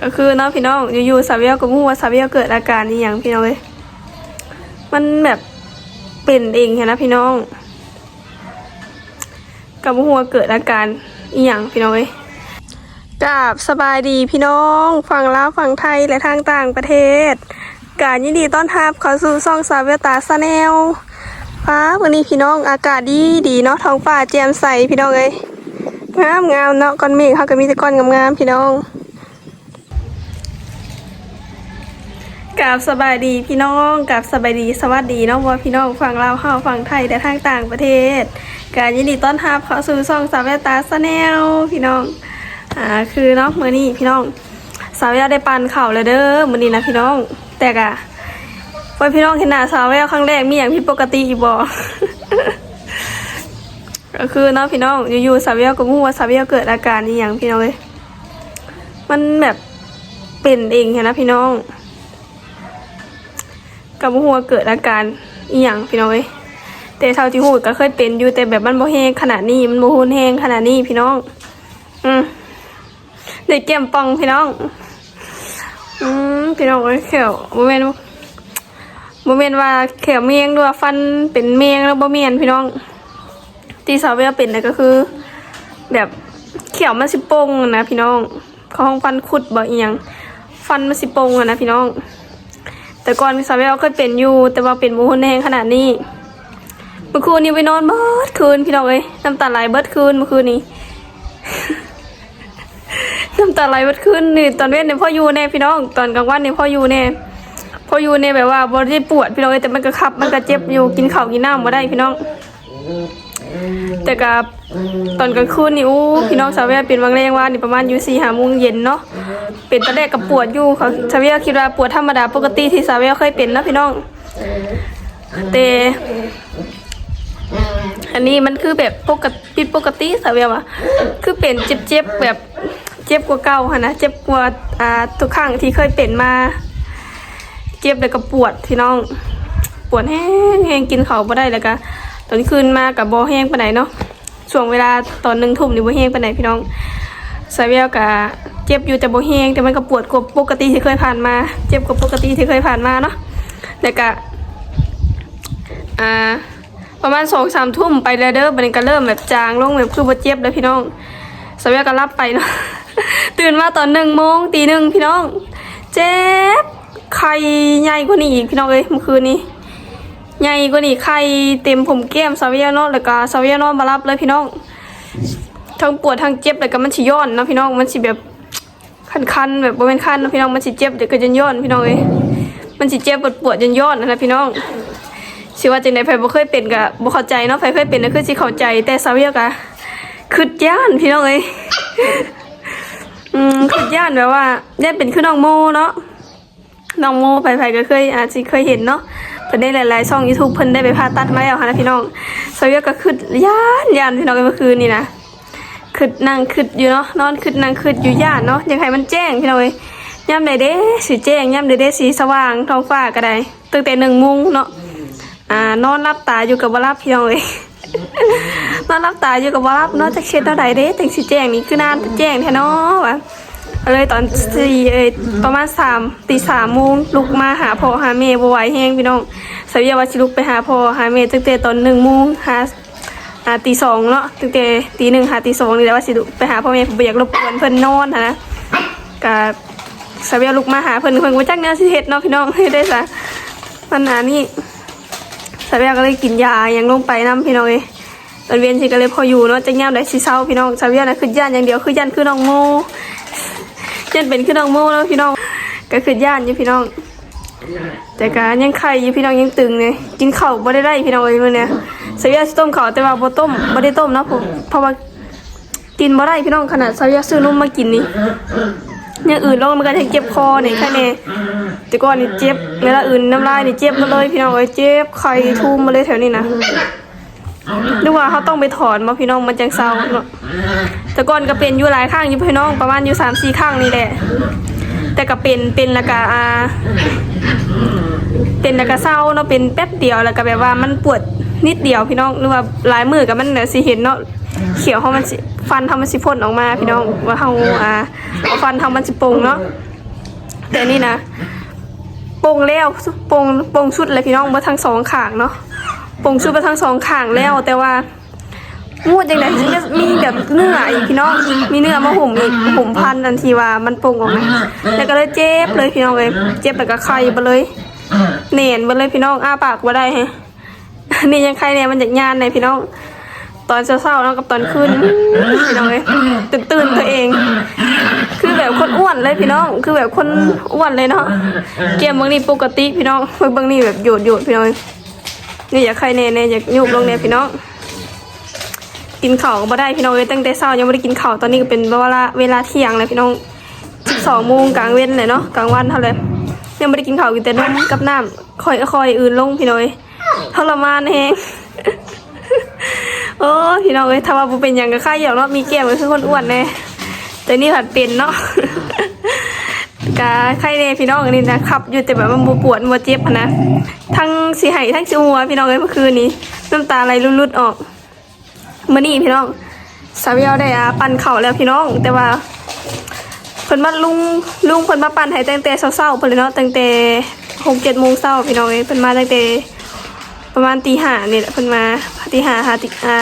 ก็คือเนาะพี่น้องอยู่ๆสาวเวียก็มู้ว่าสาวเวียเกิดอาการนี้อย่างพี่น้องเลยมันแบบเป็นเองเห็นนะพี่น้องกับหัวาเกิดอาการอีหยังพี่น้องเลยกราบสบายดีพี่น้องฝั่งลาวฝั่งไทยและทางต่างประเทศการยินดีต้อนรับเข้าสู่ซ่องสาวเวลตาซาแนลฟ้าวันนี้พี่น้องอากาศดีดีเนาะท้องฟ้าแจ่มใสพี่น้องเลยงามงามเนาะก้อนเมฆเขาก็มีแต่ก้อนงามๆพี่น้อง กับสบายดีพี่น้องกับสบายดีสวัสดีน้องว่าพี่น้องฝั่งลาวเฮาฝั่งไทยและทางต่างประเทศการยินดีต้อนรับเข้าสู่ช่องสาวแวตาสแนลพี่น้องอ่าคือเนาะมื้อนี้พี่น้อง สาวแววได้ปันเข่าเลยเด้อมื้อนี้นะพี่น้อง แต่กะว่าพี่น้องเห็นหน้าสาวแววครั้งแรกมีอย่างผิดปกติอีบ่ก็คือเนาะพี่น้องอยู่ๆสาวแววก็มู้ว่าสาวแววเกิดอาการนี้อย่างพี่น้องเลยมันแบบเป็นเองเห็นนะพี่น้อง กับหัวเกิดอาการอีหยังพี่น้องเอ้ยแต่เท่าที่หูก็เคยเป็นอยู่แต่แบบมันบ่แห้งขนาดนี้มันบ่หุนแห้งขนาดนี้พี่น้อง อืมเด็กแก้มปองพี่น้อง อืมพี่น้องเอ้ยเขียวบ่แม่นบ่แม่นว่าเขียวเมียงด้วยฟันเป็นเมียงแล้วบ่แม่นพี่น้อง ที่สาวเวลเป็นนะก็คือ แบบเขียวมันสิปงนะพี่น้องเขาห้องฟันคุดบ่อีหยังฟันมันสิปงนะพี่น้อง แต่ก่อนสาวเวลเคยเป็นอยู่ แต่ว่าเป็นมูหุนแหงขนาดนี้ เมื่อคืนนี้ไปนอนเบิดคืนพี่น้องเอ้ยน้ำตาไหลเบิดคืนเมื่อคืนนี้น้ำตาไหลเบิดคืนนี่ตอนเว้นเนี่ยพ่ออยู่แน่พี่น้อง ตอนกลางวันเนี่ยพ่ออยู่แน่พ่ออยู่เนี่ยแบบว่าบ่ได้ปวดพี่น้องเอ้ยแต่มันก็คับ มันก็เจ็บอยู่กินข้าวกินน้ำบ่ได้พี่น้อง แต่กับตอนกลางคืนนี่อู้พี่น้องสาวเวียเป็นวังแรงว่านี่ประมาณอยู่สี่ห้าโมงเย็นเนาะเป็นตอนแรกกับปวดอยู่เขาสาวเวียคิดว่าปวดธรรมดาปกติที่สาวเวียเคยเป็นนะพี่น้องแต่อันนี้มันคือแบบปกติผิดปกติสาวเวียว่าคือเป็นเจ็บๆแบบเจ็บกว่าเก่าค่ะนะเจ็บกว่าอ่าทุกครั้งที่เคยเป็นมา เจ็บแล้วก็ปวดพี่น้อง ปวดแห้งแห้งกินเขาวบ่ได้แล้วก็ ตอนคืนมากับโบแห้งปานไหนเนาะช่วงเวลาตอนหนึ่งทุ่มนี่บ่แห้งปานไหนพี่น้องสายเวลกับเจ็บอยู่แต่บ่แห้งแต่มันก็ปวดกว่าปกติที่เคยผ่านมา เจ็บกว่าปกติที่เคยผ่านมาเนาะแล้วก็อ่าประมาณสองสามทุ่มไปแล้วเด้อบันก็เริ่มแบบจางลงแบบคือบ่เจ็บแล้วพี่น้องสายเวลก็รับไปเนาะตื่นมาตอนหนึ่งโมงตีหนึ่งพี่น้อง เจ็บไข่ใหญ่กว่านี้อีกพี่น้องเอ้ยเมื่อคืนนี้ ใหญ่กว่านี้ไข่เต็มผมแก้มซาเวียเนาะแล้วก็ซาเวียเนาะมารับเลยพี่น้อง ทั้งปวดทั้งเจ็บแล้วก็มันสิย้อนนะพี่น้องมันสิแบบคันๆแบบบ่เป็นคันนะพี่น้องมันสิเจ็บเดี๋ยวก็จะย้อนพี่น้องเอ้ยมันสิเจ็บปวดปวดๆจนย้อนนะพี่น้องสิว่าจังได๋ไผบ่เคยเป็นก็บ่เข้าใจเนาะไผเคยเป็นก็คือสิเข้าใจแต่ซาเวียก็คิดย่านพี่น้องเอ้ยอืมคิดย่านแบบว่าได้เป็นคือน้องโมเนาะน้องโมไปไปก็เคยอาจจะเคยเห็นเนาะ เพิ่นได้หลายๆช่อง YouTube เพิ่นได้ไปผ่าตัดมาแล้วค่ะนะพี่น้องสวยก็คือย่านย่านพี่น้องเมื่อคืนนี่นะคือนั่งคืออยู่เนาะนอนคือนั่งคืออยู่ย่านเนาะยากให้มันแจ้งพี่น้องเอ้ยย่ำใดเด้สีแจ้งย่ำใดเด้สีสว่างท้องฟ้าก็ได้ตั้งแต่หนึ่งโมงเนาะอ่านอนรับตาอยู่กับบ่รับพี่น้องเอ้ยนอนรับตาอยู่กับบ่รับเนาะจักเช็ดเท่าใดเด้ถึงสิแจ้งนี่คือนานแจ้งแท้เนาะวะ เลยตอนสี่เอยประมาณสามตีสามโมงลุกมาหาพ่อหาแม่บไหวแห้งพี่น้องสายว่าสิลุกไปหาพ่อหาแม่ตั้งแต่ตอนหนึ่งโมงหาอ่าตีสองเนาะตั้งแต่ตีหนึ่งหาตีสองนี่แหละว่าสิลุกไปหาพ่อแม่ผมบ่อยากรบกวนเพิ่นนอนนะกับสายาลุกมาหาเพิ่นเพิ่นก็จักแนวสิเฮ็ดเนาะพี่น้องเฮ็ดได้ซะปัญหานี้สายาก็เลยกินยาอยังลงไปนํพี่น้องเอ้ยตอนเวียนสิก็เลยพออยู่เนาะจังยาได้สิเศร้าพี่น้องสายว่าน่ะคือย่านอย่างเดียวคือย่านคือน้องโม ยันเป็นขึ้นน้องโม่แล้วพี่น้องก็คือย่านอยู่พี่น้อง แต่ก็ยังไข่อยู่พี่น้องยังตึงเลยกินข้าวบ่ได้ได้พี่น้องเอ้ยมื้อเนี้ยสายาต้มข้าวแต่ว่าบ่ต้มบ่ได้ต้มนะผมเพราะว่ากินบ่ได้พี่น้องขนาดสายาซื้อนุ่มมากินนี่อย่างอื่นลงมันก็จะเจ็บคอนี่แค่นี้แต่ก่อนนี่เจ็บเวลาอื่นน้ำลายนี่เจ็บมาเลยพี่น้องเอ้ยเจ็บไข่ทุ่มมาเลยแถวนี้นะ นึกว่าเขาต้องไปถอนมาพี่น้องมันจังเศร้าเนาะแต่ก่อนก็เป็นอยู่หลายข้างอยู่พี่น้องประมาณอยู่สามสี่ข้างนี่แหละ แต่ก็เป็นเป็นแล้วก็อ่าเป็นแล้วก็เศร้าเนาะเป็นแป๊บเดียวแล้วก็แบบว่ามันปวดนิดเดียวพี่น้องหรือว่าหลายมือกับมันเนี่ยสิเห็นเนาะเขียวเขามันสิฟันทำมันสิพ่นออกมาพี่น้องว่าเฮาอ่าเอาฟันทำมันสิโป่งเนาะแต่นี่นะโป่งแล้วโป่งโป่งชุดเลยพี่น้องมาทั้งสองข้างเนาะโป่งชุดมาทั้งสองข้างแล้วแต่ว่ามูดยังไงจะมีแบบเนื้ออีกพี่น้อง มีเนื้อมาห่มอีกห่มพันทันทีว่ามันป่งออกมาแล้วก็เลยเจ็บเลยพี่น้องเลยเจ็บแล้วก็ไข้ไปเลยเน่นไปเลยพี่น้องอ้าปากมาได้ฮะนี่ยังใครเนี่ยมันจากงานเนี่ยพี่น้อง ตอนเช้าๆเนาะกับตอนคืนพี่น้องเลยตื่นตื่นตัวเอง คือแบบคนอ้วนเลยพี่น้อง คือแบบคนอ้วนเลยเนาะเกมบางนี่ปกติพี่น้องบางนี่แบบโยดโยดพี่น้อง นี่อยากใครเน่เน่อยากยุบลงเน่พี่น้องกินข้าวก็บ่ได้พี่น้องเลยตั้งแต่เช้ายังไม่ได้กินข้าวตอนนี้ก็เป็นเวลาเวลาเที่ยงเลยพี่น้องสิบสองโมงกลางเว้นเลยเนาะกลางวันเท่าไหร่ยังไม่ได้กินข้าวกินแต่นมกับน้ำคอยคอยอื่นลงพี่น้อยทรมานแฮงโอ้พี่น้องเอ้ยถ้าว่าบ่เป็นหยังก็ค่าเหี่ยวเนาะมีแก้มก็คือคนอ้วนแน่แต่นี่ผัดเป็นเนาะ กาไข้เนพี่น้องนนี้นะขับ อยู่แต่แบบมันบ่ปวดบ่เจ็บนะทั้งสิไหทั้งสิหัวพี่น้องเอ้ยเมื่อคืนนี้น้ำตาไหลรุดๆออกมื้อนี้พี่น้องสาวเยาได้อาปั่นเข่าแล้วพี่น้อง แต่ว่าเพิ่นมาลุงลุงเพิ่นมาปั่นให้ตั้งแต่เช้าๆเพิ่นเลยเนาะตั้งแต่6 7โมงเช้าพี่น้องเอ้ยเพิ่นมาตั้งแต่ประมาณตีห้าเนี่แหละเพิ่นมาตีห้าหาตีอ่า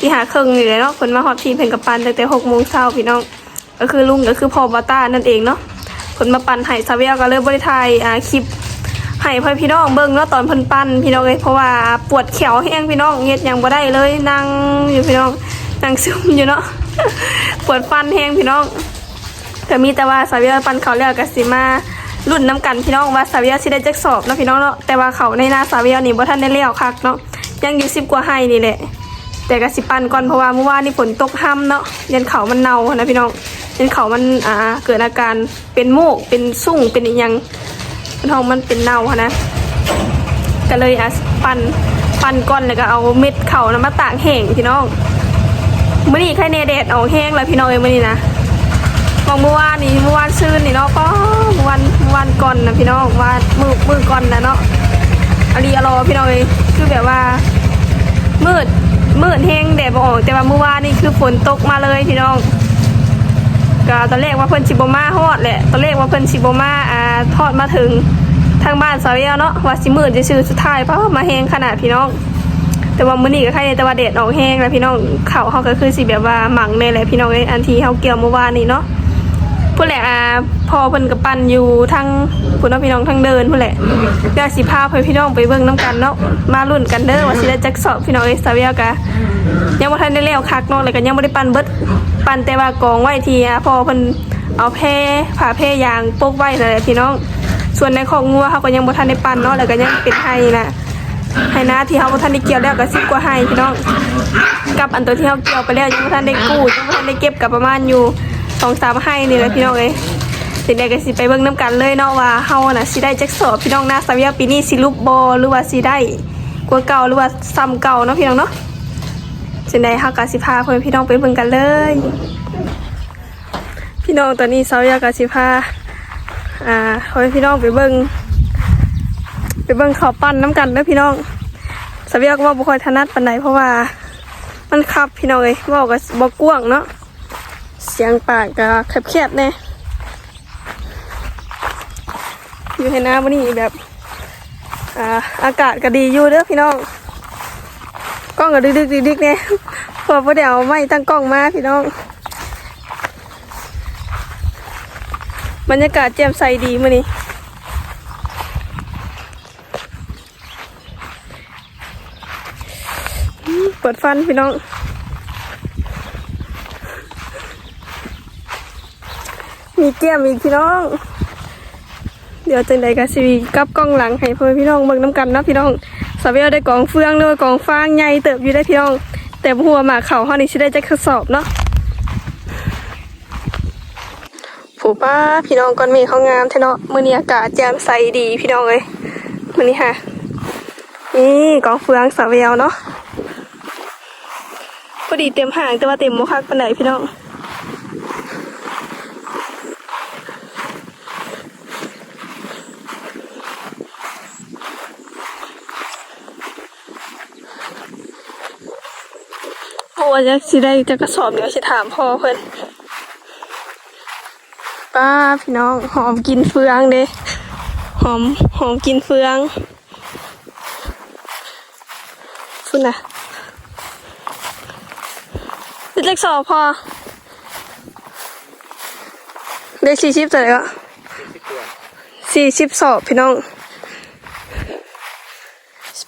ตีห้าครึ่งนี่แหละเนาะเพิ่นมาฮอดทีเพิ่นกับปั่นตั้งแต่หกโมงเช้าพี่น้อง ก็คือลุงก็คือพ่อบาต้านั่นเองเนาะ เพิ่นมาปั่นให้ซาเวียก็เลยบ่ได้ถ่ายอ่าคลิปให้พ่อพี่น้องเบิ่งเนาะตอนเพิ่นปั่นพี่น้องเอ้ยเพราะว่าปวดแขวแห้งพี่น้องเฮ็ดหยังบ่ได้เลยนั่งอยู่พี่น้องนั่งซึมอยู่เนาะปวดฟันแห้งพี่น้องก็มีแต่ว่าสาเวียปั่นเขาแล้วก็สิมารุ่นน้ำกันพี่น้องว่าสาเวียสิได้จักสอบเนาะพี่น้องเนาะแต่ว่าเขาในหน้าสาเวียนี่บ่ทันได้เลี้ยวคักเนาะยังอยู่สิบกว่าให้นี่แหละแต่ก็สิปั่นก่อนเพราะว่าเมื่อวานนี่ฝนตกห้ำเนาะยันเขามันเน่านะพี่น้อง ยันเขามันอ่าเกิดอาการเป็นโมกเป็นสุ่งเป็นอีหยังมันทองมันเป็นเน่าหั้นะก็เลยอะปั่นปั่นก่อนแล้วก็เอาเม็ดเขานะมาตากแห้งพี่น้องมื้อนี้ใครเนแดดออกแห้งแล้วพี่น้องเอ้มื้อนี้นะบอกเมื่อวานนี่เมื่อวานซื้อนี่เนาะก็เมื่อวานเมื่อวานก่อนนะพี่น้องว่ามือมือก่อนนะเนาะอารีอรอพี่น้องเอ้ยคือแบบว่า มืดมืดแห้งแดดออก แต่ว่าเมื่อวานนี่คือฝนตกมาเลยพี่น้อง ก็ตอนแรกว่าเพิ่นชิบมาฮอดแหละตอนแรกว่าเพิ่นชิบมาอ่าทอดมาถึงทางบ้านสาวเอลเนาะว่าสิมืดจะชื่อสุดท้ายเพราะมาแห้งขนาดพี่น้อง แต่ว่ามื้อนี้ก็ใครแต่ว่าเดดออกแห้งแล้วพี่น้องเข่าเขาก็คือสิแบบว่าหมังในแหละพี่น้องเอ้ยอันที่เฮาเกี่ยวเมื่อวานนี้เนาะ ผู้แหละอ่าพอเพิ่นกับปันอยู่ทั้งผู้น้องพี่น้องทั้งเดินผู้แหละเดี๋ยวสิพาเพื่อนพี่น้องไปเบิ่งน้ำกันเนาะมาลุ้นกันเด้อว่าสิได้จักสอบพี่น้องเอสตาเวียกะยังบ่ทันได้แล้วคักเนาะแล้วก็ยังบ่ได้ปันเบิดปันแต่ว่ากองไว้ที่อ่าพอเพิ่นเอาแพร่ผ้าแพร่ยางปกไว้นั่นแหละพี่น้อง ส่วนในของงัวเขาก็ยังบ่ทันได้ปันเนาะแล้วก็ยังเป็นไห้น่ะไห้นาที่เฮาบ่ทันได้เกี่ยวแล้วก็10กว่าไห้พี่น้องกับอันตัวที่เขาเกี่ยวไปแล้วยังไม่ทันได้กู้ยังไม่ทันได้เก็บกับประมาณอยู่ องสามให้นี่แหละพี่น้องเอ้ยสิได้ก็สิไปเบิ่งน้ำกันเลยเนาะว่าเฮาน่ะสิได้จักสอบพี่น้องหน้าสาวยาปีนี้สิรูปบอหรือว่าสิได้กว่าเก่าหรือว่าซ้ำเก่าเนาะพี่น้องเนาะสิได้เฮาก็สิพาเพื่อนพี่น้องไปเบิ่งกันเลย พี่น้องตอนนี้สาวยาก็สิพาอ่าเพื่อนพี่น้องไปเบิ่งไปเบิ่งข้าวปั้นน้ำกันเด้อพี่น้องสาวยาก็ว่าบ่ค่อยถนัดปานใดเพราะว่ามันขับพี่น้องเอ้ยบอกกับบอกกว้างเนาะ เสียงปากก็แคบๆแน่อยู่ให้น้าวันนี้แบบอ่าอากาศก็ดีอยู่เด้อพี่น้องกล้องก็ดึกๆดิกๆเนี่ยพอพอเดี๋ยวไม่ตั้งกล้องมาพี่น้องบรรยากาศแจ่มใสดีมื้อนี้เปิดฟันพี่น้อง มีแก้มอีกพี่น้อง เดี๋ยวจังใดก็สิกับกล้องหลังให้พ่อพี่น้องเบิ่งน้ำกันนะพี่น้องสาวเวลได้กองเฟืองหรือว่ากองฟางใหญ่เติบอยู่ได้พี่น้อง แต่บ่ฮู้ว่าหมาเขาเฮานี่สิได้จักทดสอบเนาะผูป้าพี่น้องก่อนเมฆเขางามท้เนาะมื้อนี้อากาศแจ่มใสดีพี่น้องเอ้ยมื้อนี้ค่ะนี่กองเฟืองสาวเวลเนาะพอดีเต็มห่างแต่ว่าเต็มโมคักปันไหนพี่น้อง ว่าจะสิได้จะกระสอบเดี๋ยวสิถามพ่อเพิ่นป้าพี่น้องหอมกินเฟืองเด้หอมหอมกินเฟืองฟุ่นนะเล็กสอบพอได้สี่สิบเท่าไรก็สี่สิบสอบพี่น้อง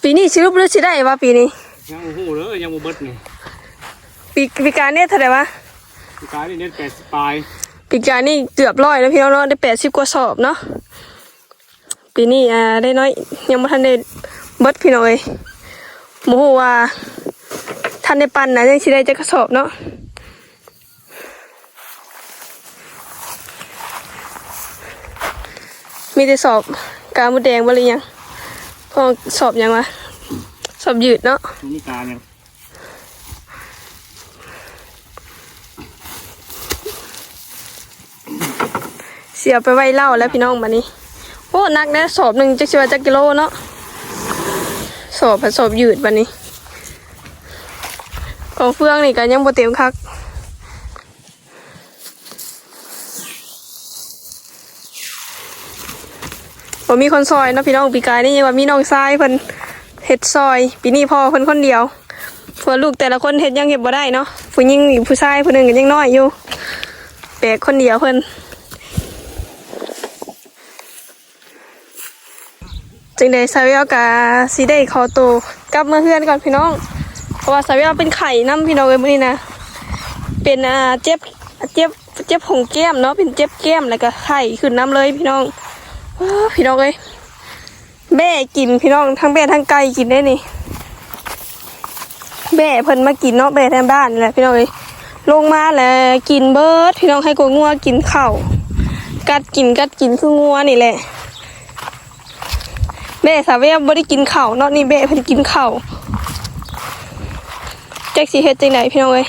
ปีนี้ชิรุปหรือสิได้วะปีนี้ยังโอ้โหเลยยังบ่เบิดนี่ ปีปีการเนี่ยเท่าไหร่วะพี่กายนี่เน็ตแปดสิบปลายปีการนี่เกือบร้อยแล้วพี่น้องเนาะได้แปดสิบกว่าสอบเนาะปีนี้อ่าได้น้อยยังไม่ทันได้เบิดพี่น้องเอ้ยโมโหว่าทันได้ปันนะยังสิได้จะกระสอบเนาะมีแต่สอบกาวมดแดงบ่หรือยังพอสอบยังวะสอบยืดเนาะมันมีการยัง สียไปไว้เล่าแล้วพี่น้องบัดนี้โอ้นักนะสอบหนึ่งจักสิว่าจักกิโลเนาะสอบผสอบยืดบัดนี้ของเฟืองนี่ก็ยังบ่เต็มคักบ่มีคนซอยเนาะพี่น้องปีกายนี่ยังว่ามีน้องชายเพิ่นเฮ็ดซอยปีนี้พ่อเพิ่นคนเดียวเพื่อลูกแต่ละคนเฮ็ดยังเฮ็ดบ่ได้เนาะผู้หญิงผู้ชายผู้หนึงก็ยังน้อยอยู่แปกคนเดียวเพิ่น จึงได้ซาเวลกาซีได้ขอตัวกลับมาเพื่อนก่อนพี่น้อง เพราะว่าซาเวลเป็นไข่น้ำพี่น้องเอ้ยมื้อนี้นะ เป็นอ่าเจ็บเจ็บเจ็บหงแก้มเนาะเป็นเจ็บแก้มแล้วก็ไข่ขึ้นน้ำเลยพี่น้องอพี่น้องเอ้ยแม่กินพี่น้องทั้งแม่ทั้งไก่กินได้นี่แม่เพิ่นมากินเนาะแม่แทนบ้านนี่แหละพี่น้องเอ้ยลงมาแล้วกินเบิร์ดพี่น้องให้กัวงัวกินข้าวกัดกินกัดกินคืองัวนี่แหละ แม่สาวเวียบ่ได้กินข้าวเนาะนี่แม่เพิ่นกินข้าวแจ็คสิเฮ็ดจังไดพี่น้องเอ้ย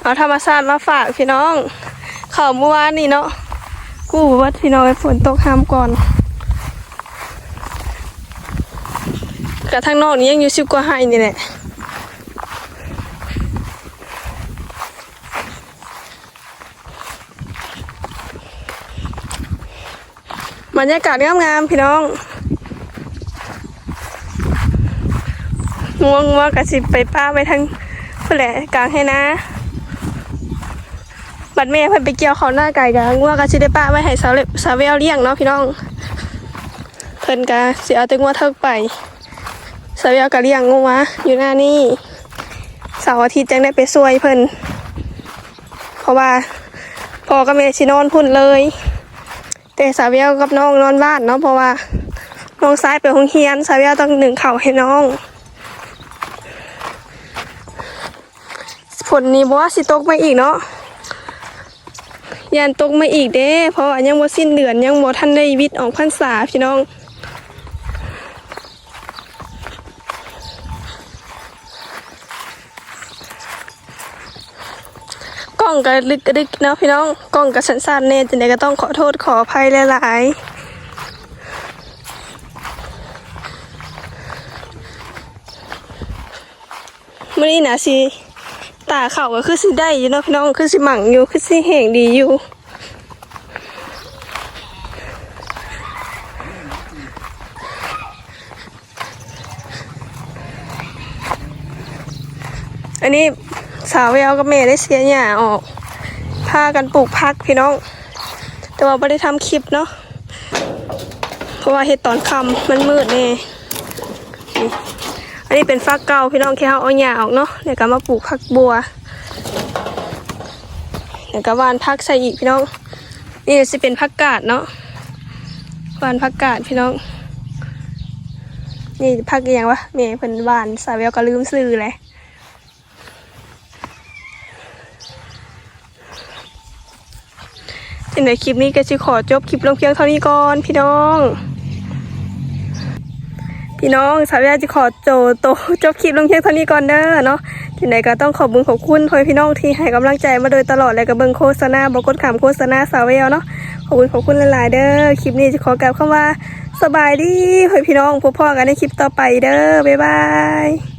เอาธรรมชาติมาฝากพี่น้องข้าวเมื่อวานนี่เนาะกู้ว่าพี่น้องเอ้ฝนตกห้ามก่อนกระทั่งนอกนี้ยังอยู่สิบกว่าไห้นี่แหละ บรรยากาศงามๆพี่น้องง่วงว่ากระสิบไปป้าไปทางแหละกลางให้นะ บัดแม่เพิ่นไปเกี่ยวเขาหน้าไก่กันง่วงกระสิได้ป้าไว้ให้สาวเล็บสาวเวลเลี้ยงเนาะพี่น้อง เพิ่นกะสิเอาแต่งัวเทิกไปสาวเวลกะเลี้ยงงัวอยู่หน้านี่เสาร์อาทิตย์จังได้ไปซวยเพิ่นเพราะว่าพ่อกับแม่สินอนพุ่นเลย แต่สาวเวลกับน้องนอนบ้านเนาะเพราะว่าน้องซ้ายไปห้องเฮียนสาวเวลต้องหนึ่งเข่าให้น้องผลนี้บอกว่าสิตกมาอีกเนาะยันตกมาอีกเด้เพราะว่ายังบ่สิ้นเดือนยังบ่ทันได้วิทย์ออกพรรษาพี่น้อง ล้องกระลึกกระดึกเนาะพี่น้องกล้องกระสันสันเน่จังใดก็ต้องขอโทษขออภัยหลายๆมื่อนี้นะสิตาเข่าก็คือสิได้อยู่เนาะพี่น้องคือสิหมั่งอยู่คือสิแห่งดีอยู่อันนี้าวแววกับแม่ได้เสียหญ้าออกพากันปลูกพักพี่น้อง แต่ว่าไม่ได้ทำคลิปเนาะเพราะว่าเห็ดตอนค่ำมันมืดแน่นี่อันนี้เป็นฟักเก่าพี่น้องแค่เอาหญ้าออกเนาะเดี๋ยวก็มาปลูกพักบัวเดี๋ยวก็วานพักใส่อีกพี่น้องนี่จะเป็นพักกาดเนาะวานพักกาดพี่น้อง นี่พักอย่างวะแม่เพิ่นวานสาวแววก็ลืมซื้อเลย ในคลิปนี้ก็จะขอจบคลิปลงเพียงเท่านี้ก่อนพี่น้อง พี่น้องสาวยาจะขอโจโตจบคลิปลงเพียงเท่านี้ก่อนเด้อเนาะที่ไหนก็ต้องขอบคุญขอบคุณพ่อแม่พี่น้องที่ให้กำลังใจมาโดยตลอดเลยกับเบิงโฆษณาบอกกดขำโฆษณาสาวเวลเนาะขอบคุณขอบคุณหลาย ๆ เด้อคลิปนี้จะขอกล่าวคำว่าสบายดีพ่อแม่พี่น้องพบพ่อกันในคลิปต่อไปเด้อบ๊ายบาย